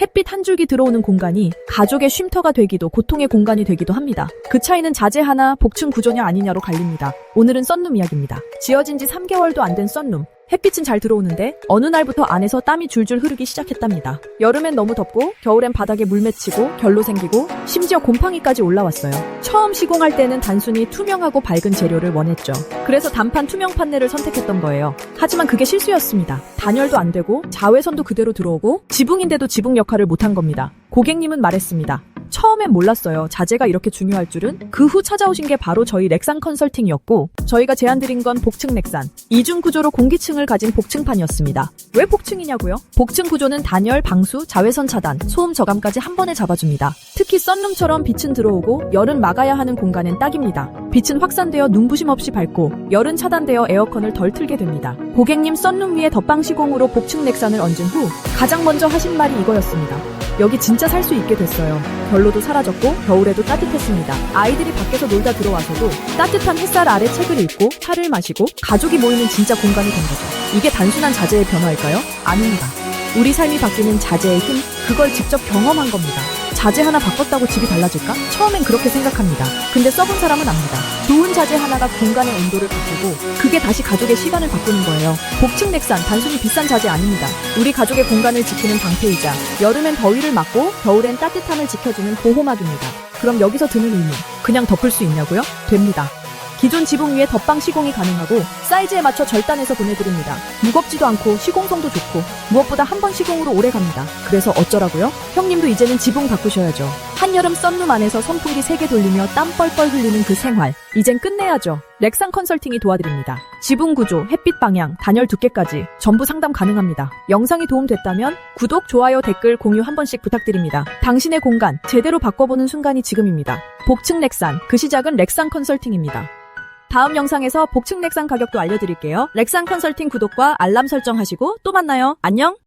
햇빛 한 줄기 들어오는 공간이 가족의 쉼터가 되기도 고통의 공간이 되기도 합니다. 그 차이는 자재 하나 복층 구조냐 아니냐로 갈립니다. 오늘은 썬룸 이야기입니다. 지어진 지 3개월도 안 된 썬룸. 햇빛은 잘 들어오는데 어느 날부터 안에서 땀이 줄줄 흐르기 시작했답니다. 여름엔 너무 덥고 겨울엔 바닥에 물 맺히고 결로 생기고 심지어 곰팡이까지 올라왔어요. 처음 시공할 때는 단순히 투명하고 밝은 재료를 원했죠. 그래서 단판 투명 판넬을 선택했던 거예요. 하지만 그게 실수였습니다. 단열도 안 되고 자외선도 그대로 들어오고 지붕인데도 지붕 역할을 못한 겁니다. 고객님은 말했습니다. 처음엔 몰랐어요. 자재가 이렇게 중요할 줄은. 그 후 찾아오신 게 바로 저희 렉산 컨설팅이었고, 저희가 제안드린 건 복층 렉산. 이중 구조로 공기층을 가진 복층판이었습니다. 왜 복층이냐고요? 복층 구조는 단열, 방수, 자외선 차단, 소음 저감까지 한 번에 잡아줍니다. 특히 썬룸처럼 빛은 들어오고 열은 막아야 하는 공간엔 딱입니다. 빛은 확산되어 눈부심 없이 밝고 열은 차단되어 에어컨을 덜 틀게 됩니다. 고객님 썬룸 위에 덧방 시공으로 복층 렉산을 얹은 후 가장 먼저 하신 말이 이거였습니다. 여기 진짜 살 수 있게 됐어요. 결로도 사라졌고 겨울에도 따뜻했습니다. 아이들이 밖에서 놀다 들어와서도 따뜻한 햇살 아래 책을 읽고 차를 마시고 가족이 모이는 진짜 공간이 된 거죠. 이게 단순한 자재의 변화일까요? 아닙니다. 우리 삶이 바뀌는 자재의 힘, 그걸 직접 경험한 겁니다. 자재 하나 바꿨다고 집이 달라질까? 처음엔 그렇게 생각합니다. 근데 써본 사람은 압니다. 좋은 자재 하나가 공간의 온도를 바꾸고 그게 다시 가족의 시간을 바꾸는 거예요. 복층 넥산 단순히 비싼 자재 아닙니다. 우리 가족의 공간을 지키는 방패이자 여름엔 더위를 막고 겨울엔 따뜻함을 지켜주는 보호막입니다. 그럼 여기서 드는 의문, 그냥 덮을 수 있냐고요? 됩니다. 기존 지붕 위에 덧방 시공이 가능하고 사이즈에 맞춰 절단해서 보내드립니다. 무겁지도 않고 시공성도 좋고 무엇보다 한 번 시공으로 오래 갑니다. 그래서 어쩌라고요? 형님도 이제는 지붕 바꾸셔야죠. 한여름 썬룸 안에서 선풍기 3개 돌리며 땀 뻘뻘 흘리는 그 생활. 이젠 끝내야죠. 렉상 컨설팅이 도와드립니다. 지붕 구조, 햇빛 방향, 단열 두께까지 전부 상담 가능합니다. 영상이 도움됐다면 구독, 좋아요, 댓글, 공유 한 번씩 부탁드립니다. 당신의 공간 제대로 바꿔보는 순간이 지금입니다. 복층 렉산, 그 시작은 렉산 컨설팅입니다. 다음 영상에서 복층 렉산 가격도 알려드릴게요. 렉산 컨설팅 구독과 알람 설정하시고 또 만나요. 안녕!